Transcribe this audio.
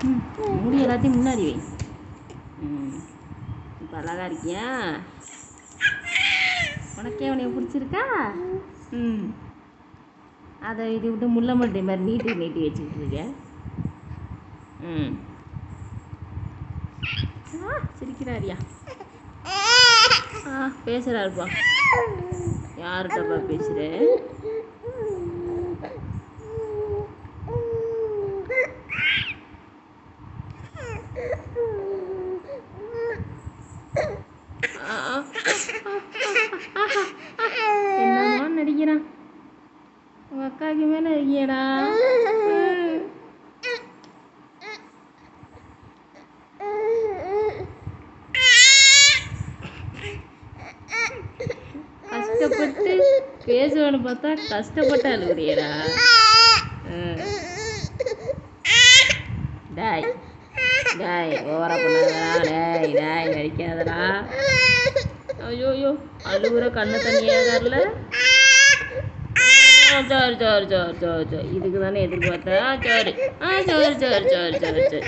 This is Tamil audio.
முடி எல்லாத்தையும் முன்னாடி வை. ம். இப்போ அழகா இருக்கியா? உனக்கே உனைய பிடிச்சிருக்கா? ம். அதை இது விட்டு முல்லை மட்டை மாதிரி நீட்டி நீட்டி வச்சுக்கிட்டு இருக்கேன் ம். ஆ சிரிக்கிறாரியா? ஆ பேசுகிறாருப்பா யார்கிட்டப்பா பேசுகிறேன் என்னமா நடிக்கிறான்? உங்க அக்காவுக்கு மேல இருக்கியடா கஷ்டப்பட்டு பேசுவேன்னு பார்த்தா கஷ்டப்பட்டு அழுகுறியடா. டாய் டாய் ஓவரா பண்ணாதடா டாய் டாய் நடிக்காதடா. ஐயோயோ அழுகுற கண்ணு தண்ணியாகல சரி சரி சரி சரி சரி இதுக்கு தானே எதிர்பார்த்தா சரி ஆ சரி சரி சரி சரி சரி